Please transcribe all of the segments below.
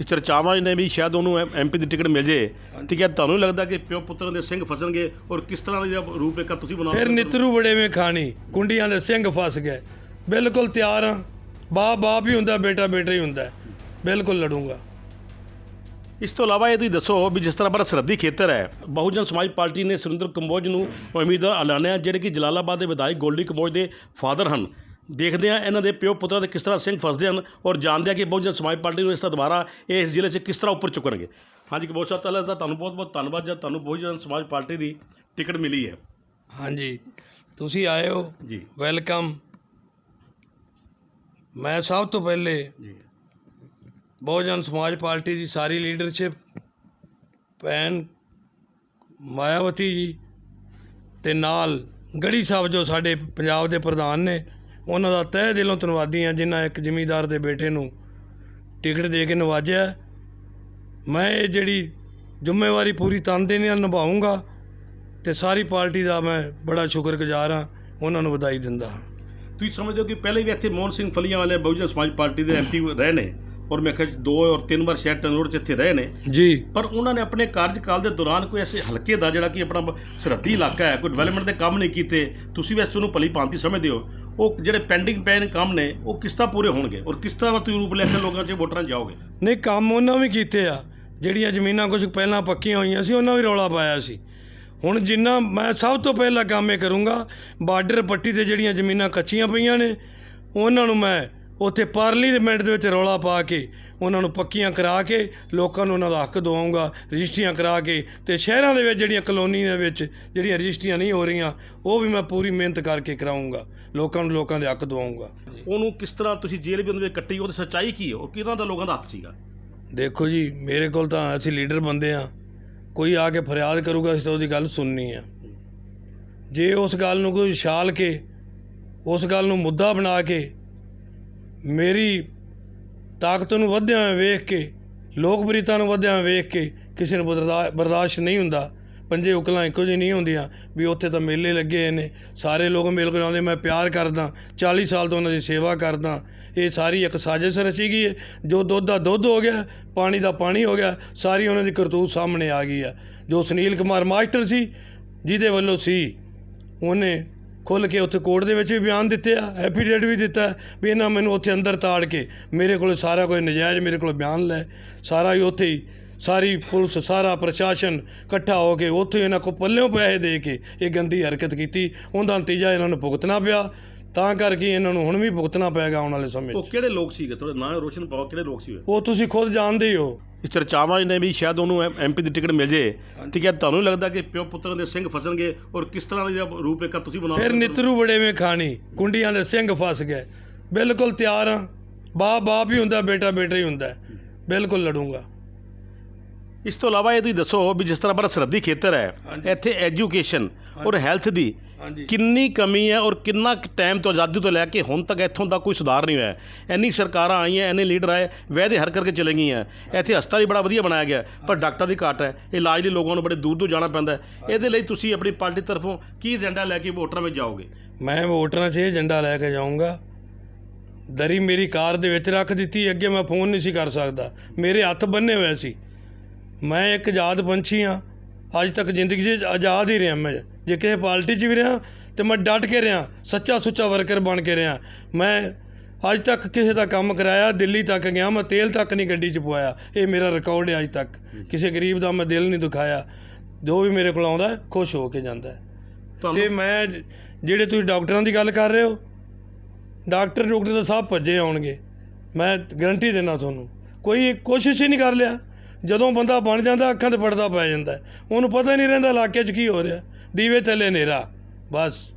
ਇਸ ਚਰਚਾਵਾਂ ਨੇ ਵੀ ਸ਼ਾਇਦ ਉਹਨੂੰ ਐਮਪੀ ਦੀ ਟਿਕਟ ਮਿਲ ਜੇ। ਤੇ ਕਿਆ ਤੁਹਾਨੂੰ ਲੱਗਦਾ ਕਿ ਪਿਓ ਪੁੱਤਰਾਂ ਦੇ ਸਿੰਘ ਫਸਣਗੇ ਔਰ ਕਿਸ ਤਰ੍ਹਾਂ ਦੀ ਰੂਪਰੇਖਾ ਤੁਸੀਂ ਫਿਰ ਬਣਾਓਗੇ ਨਿਤਰੂ ਬੜੇ ਵਿੱਚ ਖਾਣੀ ਕੁੰਡੀਆਂ ਦੇ ਸਿੰਘ ਫਸ ਗਏ। ਬਿਲਕੁਲ ਤਿਆਰ ਹਾਂ। ਬਾਪ ਬਾਪ ਹੀ ਹੁੰਦਾ ਬੇਟਾ ਬੇਟਾ ਹੀ ਹੁੰਦਾ। ਬਿਲਕੁਲ ਲੜੂੰਗਾ। ਇਸ ਤੋਂ ਇਲਾਵਾ ਇਹ ਤੁਸੀਂ ਦੱਸੋ ਵੀ ਜਿਸ ਤਰ੍ਹਾਂ ਬੜਾ ਸਰਹੱਦੀ ਖੇਤਰ ਹੈ ਬਹੁਜਨ ਸਮਾਜ ਪਾਰਟੀ ਨੇ ਸੁਰਿੰਦਰ ਕੰਬੋਜ ਨੂੰ ਉਮੀਦਵਾਰ ਐਲਾਨਿਆ ਜਿਹੜੇ ਕਿ ਜਲਾਲਾਬਾਦ ਦੇ ਵਿਧਾਇਕ ਗੋਲਡੀ ਕੰਬੋਜ ਦੇ ਫਾਦਰ ਹਨ। ਦੇਖਦੇ ਆ ਇਹਨਾਂ ਦੇ ਪਿਓ ਪੁੱਤਰਾਂ ਦੇ ਕਿਸ ਤਰ੍ਹਾਂ ਸਿੰਘ ਫਸਦੇ ਹਨ ਔਰ ਜਾਣਦੇ ਆ ਕਿ ਬਹੁਜਨ ਸਮਾਜ ਪਾਰਟੀ ਨੂੰ ਇਸ ਦਾ ਦੁਬਾਰਾ ਇਸ ਜ਼ਿਲ੍ਹੇ 'ਚ ਕਿਸ ਤਰ੍ਹਾਂ ਉੱਪਰ ਚੁੱਕਣਗੇ। ਹਾਂਜੀ ਕੰਬੋਜ ਸਾਹਿਬ ਪਹਿਲਾਂ ਤਾਂ ਤੁਹਾਨੂੰ ਬਹੁਤ ਬਹੁਤ ਧੰਨਵਾਦ ਜਦ ਤੁਹਾਨੂੰ ਬਹੁਜਨ ਸਮਾਜ ਪਾਰਟੀ ਦੀ ਟਿਕਟ ਮਿਲੀ ਹੈ। ਹਾਂਜੀ ਤੁਸੀਂ ਆਏ ਹੋ। ਜੀ। ਵੈਲਕਮ। ਮੈਂ ਸਭ ਤੋਂ ਪਹਿਲੇ ਜੀ। ਬਹੁਜਨ ਸਮਾਜ ਪਾਰਟੀ ਦੀ ਸਾਰੀ ਲੀਡਰਸ਼ਿਪ ਭੈਣ ਮਾਇਆਵਤੀ ਜੀ ਤੇ ਨਾਲ ਗੜੀ ਸਾਹਿਬ ਜੋ ਸਾਡੇ ਪੰਜਾਬ ਦੇ ਪ੍ਰਧਾਨ ਨੇ ਉਹਨਾਂ ਦਾ ਤਹਿ ਦਿਲੋਂ ਧੰਨਵਾਦੀ ਹਾਂ ਜਿਨ੍ਹਾਂ ਇੱਕ ਜ਼ਿਮੀਂਦਾਰ ਦੇ ਬੇਟੇ ਨੂੰ ਟਿਕਟ ਦੇ ਕੇ ਨਵਾਜਿਆ ਮੈਂ ਇਹ ਜਿਹੜੀ ਜ਼ਿੰਮੇਵਾਰੀ ਪੂਰੀ ਤਨਦੇਹੀ ਨਾਲ ਨਿਭਾਉਂਗਾ ਤੇ ਸਾਰੀ ਪਾਰਟੀ ਦਾ ਮੈਂ ਬੜਾ ਸ਼ੁਕਰਗੁਜ਼ਾਰ ਹਾਂ ਉਹਨਾਂ ਨੂੰ ਵਧਾਈ ਦਿੰਦਾ ਹਾਂ। ਤੁਸੀਂ ਸਮਝਦੇ ਹੋ ਕਿ ਪਹਿਲੇ ਵੀ ਇੱਥੇ ਮੋਹਨ ਸਿੰਘ ਫਲੀਆਂ ਵਾਲੇ ਬਹੁਜਨ ਸਮਾਜ ਪਾਰਟੀ ਦੇ ਐਮਪੀ ਰਹੇ ਨੇ ਔਰ ਮੈਂ ਕਿਹਾ ਦੋ ਔਰ ਤਿੰਨ ਵਾਰ ਸ਼ਹਿਰ ਟਨੋਰ 'ਚ ਇੱਥੇ ਰਹੇ ਨੇ। ਜੀ। ਪਰ ਉਹਨਾਂ ਨੇ ਆਪਣੇ ਕਾਰਜਕਾਲ ਦੇ ਦੌਰਾਨ ਕੋਈ ਐਸੇ ਹਲਕੇ ਦਾ ਜਿਹੜਾ ਕਿ ਆਪਣਾ ਸਰਹੱਦੀ ਇਲਾਕਾ ਹੈ ਕੋਈ ਡਿਵੈਲਪਮੈਂਟ ਦੇ ਕੰਮ ਨਹੀਂ ਕੀਤੇ ਤੁਸੀਂ ਵੀ ਇਸ ਨੂੰ ਭਲੀ ਭਾਂਤੀ ਸਮਝਦੇ ਹੋ। ਉਹ ਜਿਹੜੇ ਪੈਂਡਿੰਗ ਪਏ ਨੇ ਕੰਮ ਨੇ, ਉਹ ਕਿਸ ਤਰ੍ਹਾਂ ਪੂਰੇ ਹੋਣਗੇ। ਔਰ ਕਿਸ ਤਰ੍ਹਾਂ ਤੁਸੀਂ ਰੂਪ ਲੈ ਕੇ ਲੋਕਾਂ 'ਚ ਵੋਟਰਾਂ 'ਚ ਜਾਓਗੇ। ਨਹੀਂ, ਕੰਮ ਉਹਨਾਂ ਵੀ ਕੀਤੇ ਆ। ਜਿਹੜੀਆਂ ਜ਼ਮੀਨਾਂ ਕੁਝ ਪਹਿਲਾਂ ਪੱਕੀਆਂ ਹੋਈਆਂ ਸੀ, ਉਹਨਾਂ ਵੀ ਰੌਲਾ ਪਾਇਆ ਸੀ। ਹੁਣ ਜਿੰਨਾ ਮੈਂ ਸਭ ਤੋਂ ਪਹਿਲਾਂ ਕੰਮ ਇਹ ਕਰੂੰਗਾ, ਬਾਰਡਰ ਪੱਟੀ ਤੇ ਜਿਹੜੀਆਂ ਜ਼ਮੀਨਾਂ ਕੱਚੀਆਂ ਪਈਆਂ ਨੇ, ਉਹਨਾਂ ਨੂੰ ਮੈਂ ਉੱਥੇ ਪਾਰਲੀਮੈਂਟ ਦੇ ਵਿੱਚ ਰੌਲਾ ਪਾ ਕੇ ਉਹਨਾਂ ਨੂੰ ਪੱਕੀਆਂ ਕਰਾ ਕੇ ਲੋਕਾਂ ਨੂੰ ਉਹਨਾਂ ਦਾ ਹੱਕ ਦਵਾਉਂਗਾ ਰਜਿਸਟਰੀਆਂ ਕਰਾ ਕੇ ਤੇ ਸ਼ਹਿਰਾਂ ਦੇ ਵਿੱਚ ਜਿਹੜੀਆਂ ਕਲੋਨੀ ਦੇ ਵਿੱਚ ਜਿਹੜੀਆਂ ਰਜਿਸਟਰੀਆਂ ਨਹੀਂ ਹੋ ਰਹੀਆਂ ਉਹ ਵੀ ਮੈਂ ਪੂਰੀ ਮਿਹਨਤ ਕਰਕੇ ਕਰਾਉਂਗਾ ਲੋਕਾਂ ਨੂੰ ਲੋਕਾਂ ਦੇ ਹੱਕ ਦਵਾਉਂਗਾ। ਉਹਨੂੰ ਕਿਸ ਤਰ੍ਹਾਂ ਤੁਸੀਂ ਜੇਲ੍ਹ ਵੀ ਉਹਦੇ ਵਿੱਚ ਕੱਟੀ ਉਹਦੀ ਸੱਚਾਈ ਕੀ ਹੈ? ਉਹ ਕਿਹਨਾਂ ਦਾ ਲੋਕਾਂ ਦਾ ਹੱਥ ਸੀਗਾ? ਦੇਖੋ ਜੀ ਮੇਰੇ ਕੋਲ ਤਾਂ ਅਸੀਂ ਲੀਡਰ ਬੰਦੇ ਆ ਕੋਈ ਆ ਕੇ ਫਰਿਆਦ ਕਰੂਗਾ ਅਸੀਂ ਤਾਂ ਉਹਦੀ ਗੱਲ ਸੁਣਨੀ ਆ। ਜੇ ਉਸ ਗੱਲ ਨੂੰ ਕੋਈ ਛਾਲ ਕੇ ਉਸ ਗੱਲ ਨੂੰ ਮੁੱਦਾ ਬਣਾ ਕੇ ਮੇਰੀ ਤਾਕਤ ਨੂੰ ਵਧਿਆ ਹੋਇਆ ਵੇਖ ਕੇ, ਲੋਕਪ੍ਰਿਯਤਾ ਨੂੰ ਵਧਿਆ ਹੋਇਆ ਵੇਖ ਕੇ ਕਿਸੇ ਨੂੰ ਬਰਦਾ- ਬਰਦਾਸ਼ਤ ਨਹੀਂ ਹੁੰਦਾ। ਪੰਜੇ ਉਕਲਾਂ ਇੱਕੋ ਜਿਹੀ ਨਹੀਂ ਹੁੰਦੀਆਂ ਵੀ ਉੱਥੇ ਤਾਂ ਮੇਲੇ ਲੱਗੇ ਹੋਏ ਨੇ। ਸਾਰੇ ਲੋਕ ਮਿਲ ਕੇ ਆਉਂਦੇ ਮੈਂ ਪਿਆਰ ਕਰਦਾ 40 ਸਾਲ ਤੋਂ ਉਹਨਾਂ ਦੀ ਸੇਵਾ ਕਰਦਾ। ਇਹ ਸਾਰੀ ਇੱਕ ਸਾਜ਼ਿਸ਼ ਰਚੀ ਗਈ ਹੈ। ਜੋ ਦੁੱਧ ਦਾ ਦੁੱਧ ਹੋ ਗਿਆ, ਪਾਣੀ ਦਾ ਪਾਣੀ ਹੋ ਗਿਆ, ਸਾਰੀ ਉਹਨਾਂ ਦੀ ਕਰਤੂਤ ਸਾਹਮਣੇ ਆ ਗਈ ਆ ਜੋ ਸੁਨੀਲ ਕੁਮਾਰ ਮਾਸਟਰ ਸੀ, ਜਿਹਦੇ ਵੱਲੋਂ ਸੀ, ਉਹਨੇ ਖੁੱਲ ਕੇ ਉੱਥੇ ਕੋਰਟ ਦੇ ਵਿੱਚ ਵੀ ਬਿਆਨ ਦਿੱਤੇ ਆ, ਐਫੀਡੇਵਿਟ ਵੀ ਦਿੱਤਾ ਵੀ ਇਹਨਾਂ ਮੈਨੂੰ ਉੱਥੇ ਅੰਦਰ ਤਾੜ ਕੇ ਮੇਰੇ ਕੋਲ ਸਾਰਾ ਕੋਈ ਨਜਾਇਜ਼ ਮੇਰੇ ਕੋਲ ਬਿਆਨ ਲੈ, ਸਾਰਾ ਹੀ ਉੱਥੇ ਹੀ ਸਾਰੀ ਪੁਲਿਸ, ਸਾਰਾ ਪ੍ਰਸ਼ਾਸਨ ਇਕੱਠਾ ਹੋ ਕੇ ਉੱਥੇ ਇਹਨਾਂ ਕੋ ਪੱਲਿਓਂ ਪੈਸੇ ਦੇ ਕੇ ਇਹ ਗੰਦੀ ਹਰਕਤ ਕੀਤੀ, ਉਹਦਾ ਨਤੀਜਾ ਇਹਨਾਂ ਨੂੰ ਭੁਗਤਣਾ ਪਿਆ। ਤਾਂ ਕਰਕੇ ਇਹਨਾਂ ਨੂੰ ਹੁਣ ਵੀ ਭੁਗਤਣਾ ਪਏਗਾ ਆਉਣ ਵਾਲੇ ਸਮੇਂ ਉਹ 'ਚ। ਕਿਹੜੇ ਲੋਕ ਸੀਗੇ? ਥੋੜਾ ਨਾਂ ਰੋਸ਼ਨ ਪਾਓ ਕਿਹੜੇ ਲੋਕ ਸੀ ਉਹ ਉਹ ਤੁਸੀਂ ਖੁਦ ਜਾਣਦੇ ਹੀ ਹੋ। ਇਸ ਚਰਚਾਵਾਂ ਨੇ ਵੀ ਸ਼ਾਇਦ ਉਹਨੂੰ ਐਮਪੀ ਦੀ ਟਿਕਟ ਮਿਲ ਜੇ। ਤੇ ਕਿਆ ਤੁਹਾਨੂੰ ਲੱਗਦਾ ਕਿ ਪਿਓ ਪੁੱਤਰਾਂ ਦੇ ਸਿੰਘ ਫਸਣਗੇ ਔਰ ਕਿਸ ਤਰ੍ਹਾਂ ਦੀ ਰੂਪਰੇਖਾ ਤੁਸੀਂ ਬਣਾਓਗੇ ਫਿਰ ਨਿਤਰੂ ਬੜੇ ਵਿੱਚ ਖਾਣੀ ਕੁੰਡੀਆਂ ਦੇ ਸਿੰਘ ਫਸ ਗਏ। ਬਿਲਕੁਲ ਤਿਆਰ ਹਾਂ ਬਾਪ ਬਾਪ ਹੀ ਹੁੰਦਾ ਬੇਟਾ ਬੇਟਾ ਹੀ ਹੁੰਦਾ। ਬਿਲਕੁਲ ਲੜੂੰਗਾ। ਇਸ ਤੋਂ ਇਲਾਵਾ ਇਹ ਤੁਸੀਂ ਦੱਸੋ ਵੀ ਜਿਸ ਤਰ੍ਹਾਂ ਬੜਾ ਸਰਹੱਦੀ ਖੇਤਰ ਹੈ। ਇੱਥੇ ਐਜੂਕੇਸ਼ਨ ਔਰ ਹੈਲਥ ਦੀ ਕਿੰਨੀ ਕਮੀ ਹੈ ਔਰ ਕਿੰਨਾ ਟਾਈਮ ਤੋਂ ਆਜ਼ਾਦੀ ਤੋਂ ਲੈ ਕੇ ਹੁਣ ਤੱਕ ਇੱਥੋਂ ਦਾ ਕੋਈ ਸੁਧਾਰ ਨਹੀਂ ਹੋਇਆ। ਇੰਨੀ ਸਰਕਾਰਾਂ ਆਈਆਂ ਇੰਨੇ ਲੀਡਰ ਆਏ ਵਾਅਦੇ ਹਰ ਕਰਕੇ ਚਲੇ ਗਈਆਂ। ਇੱਥੇ ਹਸਪਤਾਲ ਵੀ ਬੜਾ ਵਧੀਆ ਬਣਾਇਆ ਗਿਆ ਪਰ ਡਾਕਟਰ ਦੀ ਘਾਟ ਹੈ। ਇਲਾਜ ਲਈ ਲੋਕਾਂ ਨੂੰ ਬੜੇ ਦੂਰ ਦੂਰ ਜਾਣਾ ਪੈਂਦਾ ਹੈ। ਇਹਦੇ ਲਈ ਤੁਸੀਂ ਆਪਣੀ ਪਾਰਟੀ ਤਰਫੋਂ ਕੀ ਏਜੰਡਾ ਲੈ ਕੇ ਵੋਟਰਾਂ ਵਿੱਚ ਜਾਓਗੇ? ਮੈਂ ਵੋਟਰਾਂ 'ਚ ਇਹ ਏਜੰਡਾ ਲੈ ਕੇ ਜਾਊਂਗਾ। ਦਰੀ ਮੇਰੀ ਕਾਰ ਦੇ ਵਿੱਚ ਰੱਖ ਦਿੱਤੀ ਅੱਗੇ ਮੈਂ ਫੋਨ ਨਹੀਂ ਸੀ ਕਰ ਸਕਦਾ। ਮੇਰੇ ਹੱਥ ਬੰਨੇ ਹੋਏ ਸੀ। ਮੈਂ ਇੱਕ ਆਜ਼ਾਦ ਪੰਛੀ ਹਾਂ। ਅੱਜ ਤੱਕ ਜ਼ਿੰਦਗੀ 'ਚ ਆਜ਼ਾਦ ਹੀ ਰਿਹਾ ਮੈਂ। ਜੇ ਕਿਸੇ ਪਾਰਟੀ 'ਚ ਵੀ ਰਿਹਾ ਤੇ ਮੈਂ ਡਟ ਕੇ ਰਿਹਾ ਸੱਚਾ ਸੁੱਚਾ ਵਰਕਰ ਬਣ ਕੇ ਰਿਹਾ। ਮੈਂ ਅੱਜ ਤੱਕ ਕਿਸੇ ਦਾ ਕੰਮ ਕਰਾਇਆ ਦਿੱਲੀ ਤੱਕ ਗਿਆ ਮੈਂ ਤੇਲ ਤੱਕ ਨਹੀਂ ਗੱਡੀ 'ਚ ਪਵਾਇਆ। ਇਹ ਮੇਰਾ ਰਿਕਾਰਡ ਹੈ ਅੱਜ ਤੱਕ। ਕਿਸੇ ਗਰੀਬ ਦਾ ਮੈਂ ਦਿਲ ਨਹੀਂ ਦੁਖਾਇਆ। ਜੋ ਵੀ ਮੇਰੇ ਕੋਲ ਆਉਂਦਾ ਖੁਸ਼ ਹੋ ਕੇ ਜਾਂਦਾ। ਤੇ ਮੈਂ ਜਿਹੜੇ ਤੁਸੀਂ ਡਾਕਟਰਾਂ ਦੀ ਗੱਲ ਕਰ ਰਹੇ ਹੋ ਡਾਕਟਰ ਡਾਕਟਰ ਤਾਂ ਸਭ ਭੱਜੇ ਆਉਣਗੇ। ਮੈਂ ਗਰੰਟੀ ਦੇਣਾ ਤੁਹਾਨੂੰ ਕੋਈ ਕੋਸ਼ਿਸ਼ ਹੀ ਨਹੀਂ ਕਰ ਲਿਆ। ਜਦੋਂ ਬੰਦਾ ਬਣ ਜਾਂਦਾ ਅੱਖਾਂ ਤੇ ਪੜਦਾ ਪੈ ਜਾਂਦਾ। ਉਹਨੂੰ ਪਤਾ ਹੀ ਨਹੀਂ ਰਹਿੰਦਾ ਇਲਾਕੇ 'ਚ ਕੀ ਹੋ ਰਿਹਾ। ਦੀਵੇ ਥੱਲੇ ਹਨੇਰਾ ਬਸ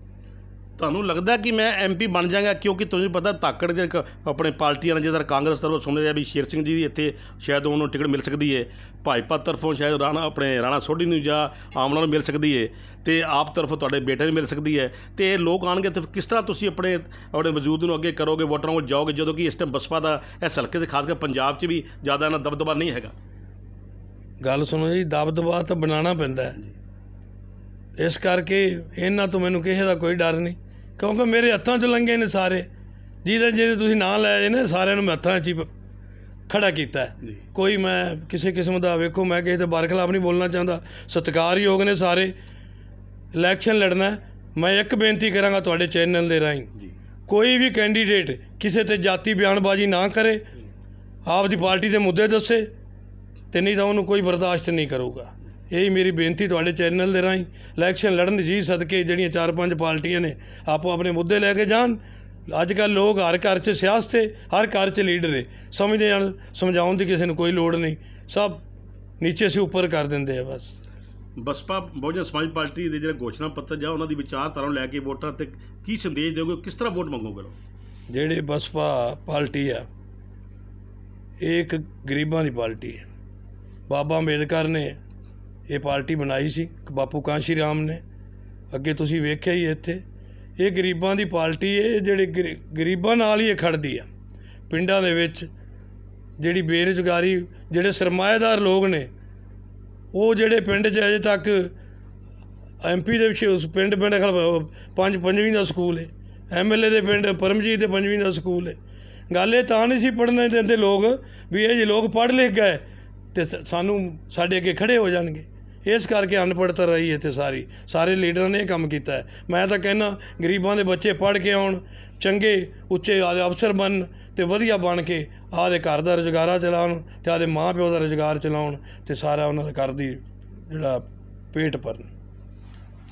ਤੁਹਾਨੂੰ ਲੱਗਦਾ ਕਿ ਮੈਂ ਐਮਪੀ ਬਣ ਜਾਗਾ ਕਿਉਂਕਿ ਤੁਹਾਨੂੰ ਪਤਾ ਤਾਕੜ ਜੇ ਇੱਕ ਆਪਣੇ ਪਾਰਟੀਆਂ ਨੇ ਜਿਹੜਾ ਕਾਂਗਰਸ ਤਰਫੋਂ ਸੁਣ ਰਿਹਾ ਵੀ ਸ਼ੇਰ ਸਿੰਘ ਜੀ ਦੀ ਇੱਥੇ ਸ਼ਾਇਦ ਉਹਨੂੰ ਟਿਕਟ ਮਿਲ ਸਕਦੀ ਹੈ ਭਾਜਪਾ ਤਰਫੋਂ ਸ਼ਾਇਦ ਰਾਣਾ ਆਪਣੇ ਰਾਣਾ ਸੋਢੀ ਨੂੰ ਜਾਂ ਆਮਲਾ ਨੂੰ ਮਿਲ ਸਕਦੀ ਹੈ ਤੇ ਆਪ ਤਰਫੋਂ ਤੁਹਾਡੇ ਬੇਟੇ ਨੂੰ ਮਿਲ ਸਕਦੀ ਹੈ ਤੇ ਇਹ ਲੋਕ ਆਣਗੇ ਤੇ ਕਿਸ ਤਰ੍ਹਾਂ ਤੁਸੀਂ ਆਪਣੇ ਆਪਣੇ ਵਜੂਦ ਨੂੰ ਅੱਗੇ ਕਰੋਗੇ ਵੋਟਰਾਂ ਕੋਲ ਜਾਓਗੇ ਜਦੋਂ ਕਿ ਇਸ ਟਾਈਮ ਬਸਪਾ ਦਾ ਇਸ ਹਲਕੇ 'ਚ ਖਾਸ ਕਰਕੇ ਪੰਜਾਬ 'ਚ ਵੀ ਜ਼ਿਆਦਾ ਇਹਨਾਂ ਦਬਦਬਾ ਨਹੀਂ ਹੈਗਾ ਗੱਲ ਸੁਣੋ ਜੀ ਦਬਦਬਾ ਤਾਂ ਬਣਾਉਣਾ ਪੈਂਦਾ ਹੈ। ਇਸ ਕਰਕੇ ਇਹਨਾਂ ਤੋਂ ਮੈਨੂੰ ਕਿਸੇ ਦਾ ਕੋਈ ਡਰ ਨਹੀਂ। ਕਿਉਂਕਿ ਮੇਰੇ ਹੱਥਾਂ 'ਚ ਲੰਗੇ ਨੇ ਸਾਰੇ। ਜਿਹਦੇ ਜਿਹਦੇ ਤੁਸੀਂ ਨਾਂ ਲੈ ਜੇ ਨੇ ਸਾਰਿਆਂ ਨੂੰ ਮੈਂ ਹੱਥਾਂ 'ਚ ਹੀ ਖੜਾ ਕੀਤਾ ਕੋਈ ਮੈਂ ਕਿਸੇ ਕਿਸਮ ਦਾ ਵੇਖੋ ਮੈਂ ਕਿਸੇ ਦੇ ਬਰਖਲਾਫ ਨਹੀਂ ਬੋਲਣਾ ਚਾਹੁੰਦਾ। ਸਤਿਕਾਰਯੋਗ ਨੇ ਸਾਰੇ। ਇਲੈਕਸ਼ਨ ਲੜਨਾ। ਮੈਂ ਇੱਕ ਬੇਨਤੀ ਕਰਾਂਗਾ ਤੁਹਾਡੇ ਚੈਨਲ ਦੇ ਰਾਹੀਂ। ਕੋਈ ਵੀ ਕੈਂਡੀਡੇਟ ਕਿਸੇ ਤੇ ਜਾਤੀ ਬਿਆਨਬਾਜ਼ੀ ਨਾ ਕਰੇ। ਆਪ ਦੀ ਪਾਰਟੀ ਦੇ ਮੁੱਦੇ ਦੱਸੇ। ਤੇ ਨਹੀਂ ਤਾਂ ਉਹਨੂੰ ਕੋਈ ਬਰਦਾਸ਼ਤ ਨਹੀਂ ਕਰੂਗਾ। ਇਹੀ ਮੇਰੀ ਬੇਨਤੀ ਤੁਹਾਡੇ ਚੈਨਲ ਦੇ ਰਾਹੀਂ। ਇਲੈਕਸ਼ਨ ਲੜਨ ਦੀ ਜੀ ਸਦਕੇ ਜਿਹੜੀਆਂ ਚਾਰ ਪੰਜ ਪਾਰਟੀਆਂ ਨੇ ਆਪੋ ਆਪਣੇ ਮੁੱਦੇ ਲੈ ਕੇ ਜਾਣ। ਅੱਜ ਕੱਲ੍ਹ ਲੋਕ ਹਰ ਘਰ 'ਚ ਸਿਆਸਤ ਹੈ ਹਰ ਘਰ 'ਚ ਲੀਡਰ ਹੈ ਸਮਝਦੇ ਹਨ ਸਮਝਾਉਣ ਦੀ ਕਿਸੇ ਨੂੰ ਕੋਈ ਲੋੜ ਨਹੀਂ। ਸਭ ਨੀਚੇ ਸੇ ਉੱਪਰ ਕਰ ਦਿੰਦੇ ਆ ਬਸ। ਬਸਪਾ ਬਹੁਜਨ ਸਮਾਜ ਪਾਰਟੀ ਦੇ ਜਿਹੜੇ ਘੋਸ਼ਣਾ ਪੱਤਰ ਜਾਂ ਉਹਨਾਂ ਦੀ ਵਿਚਾਰਧਾਰਾ ਨੂੰ ਲੈ ਕੇ ਵੋਟਰਾਂ ਤੇ ਕੀ ਸੰਦੇਸ਼ ਦਿਓਗੇ? ਕਿਸ ਤਰ੍ਹਾਂ ਵੋਟ ਮੰਗੋਗੇ ਜਿਹੜੇ ਬਸਪਾ ਪਾਰਟੀ ਆ ਇਹ ਇੱਕ ਗਰੀਬਾਂ ਦੀ ਪਾਰਟੀ ਹੈ ਬਾਬਾ ਅੰਬੇਦਕਰ ਨੇ ਇਹ ਪਾਰਟੀ ਬਣਾਈ ਸੀ ਬਾਪੂ ਕਾਂਸ਼ੀ ਰਾਮ ਨੇ। ਅੱਗੇ ਤੁਸੀਂ ਵੇਖਿਆ ਹੀ ਇੱਥੇ, ਇਹ ਗਰੀਬਾਂ ਦੀ ਪਾਰਟੀ ਹੈ, ਇਹ ਜਿਹੜੇ ਗਰੀ- ਗਰੀਬਾਂ ਨਾਲ ਹੀ ਇਹ ਖੜਦੀ ਆ। ਪਿੰਡਾਂ ਦੇ ਵਿੱਚ ਜਿਹੜੀ ਬੇਰੁਜ਼ਗਾਰੀ, ਜਿਹੜੇ ਸਰਮਾਏਦਾਰ ਲੋਕ ਨੇ, ਉਹ ਜਿਹੜੇ ਪਿੰਡ 'ਚ ਅਜੇ ਤੱਕ ਐਮਪੀ ਦੇ ਵਿੱਚ ਉਸ ਪਿੰਡ ਪਿੰਡ ਖਲ, ਪੰਜ, ਪੰਜਵੀਂ ਦਾ ਸਕੂਲ ਹੈ ਐਮਐਲਏ ਦੇ ਪਿੰਡ, ਪਰਮਜੀਤ ਦੇ ਪੰਜਵੀਂ ਦਾ ਸਕੂਲ ਹੈ ਗੱਲ ਇਹ ਤਾਂ ਨਹੀਂ ਸੀ ਪੜ੍ਹਨੇ ਦਿੰਦੇ ਲੋਕ ਵੀ ਇਹ ਜੇ ਲੋਕ ਪੜ੍ਹ ਲਿਖ ਗਏ ਤੇ ਸ- ਸਾਨੂੰ ਸਾਡੇ ਅੱਗੇ ਖੜੇ ਹੋ ਜਾਣਗੇ। ਇਸ ਕਰਕੇ ਅਨਪੜ੍ਹਤਾ ਰਹੀ ਇੱਥੇ ਸਾਰੀ। ਸਾਰੇ ਲੀਡਰਾਂ ਨੇ ਇਹ ਕੰਮ ਕੀਤਾ ਮੈਂ ਤਾਂ ਕਹਿੰਦਾ, ਗਰੀਬਾਂ ਦੇ ਬੱਚੇ ਪੜ੍ਹ ਕੇ ਆਉਣ, ਚੰਗੇ, ਉੱਚੇ ਆਦੇ ਅਫਸਰ ਬਣਨ ਤੇ ਵਧੀਆ ਬਣ ਕੇ ਆਦੇ ਘਰ ਦਾ ਰੁਜ਼ਗਾਰਾ ਚਲਾਉਣ ਤੇ ਆਦੇ ਮਾਂ ਪਿਓ ਦਾ ਰੁਜ਼ਗਾਰ ਚਲਾਉਣ ਤੇ ਸਾਰਾ ਉਹਨਾਂ ਦਾ ਘਰ ਦੀ ਜਿਹੜਾ ਪੇਟ ਭਰਨ।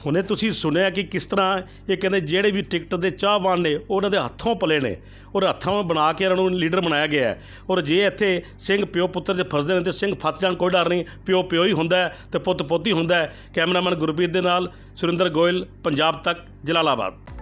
ਹੁਣੇ ਤੁਸੀਂ ਸੁਣਿਆ ਕਿ ਕਿਸ ਤਰ੍ਹਾਂ ਇਹ ਕਹਿੰਦੇ ਜਿਹੜੇ ਵੀ ਟਿਕਟ ਦੇ ਚਾਹਵਾਨ ਨੇ, ਉਹ ਉਹਨਾਂ ਦੇ ਹੱਥੋਂ ਪਲੇ ਨੇ। ਔਰ ਹੱਥਾਂ ਬਣਾ ਕੇ ਇਹਨਾਂ ਨੂੰ ਲੀਡਰ ਬਣਾਇਆ ਗਿਆ ਹੈ। ਔਰ ਜੇ ਇੱਥੇ ਸਿੰਘ ਪਿਓ ਪੁੱਤਰ ਜੇ ਫਸਦੇ ਨੇ, ਤੇ ਸਿੰਘ ਫਸ ਜਾਣ, ਕੋਈ ਡਰ ਨਹੀਂ। ਪਿਓ ਪਿਓ ਹੀ ਹੁੰਦਾ ਹੈ ਤੇ ਪੁੱਤ ਪੁੱਤ ਹੀ ਹੁੰਦਾ ਕੈਮਰਾਮੈਨ ਗੁਰਪ੍ਰੀਤ ਦੇ ਨਾਲ ਸੁਰਿੰਦਰ ਗੋਇਲ, ਪੰਜਾਬ ਤੱਕ, ਜਲਾਲਾਬਾਦ।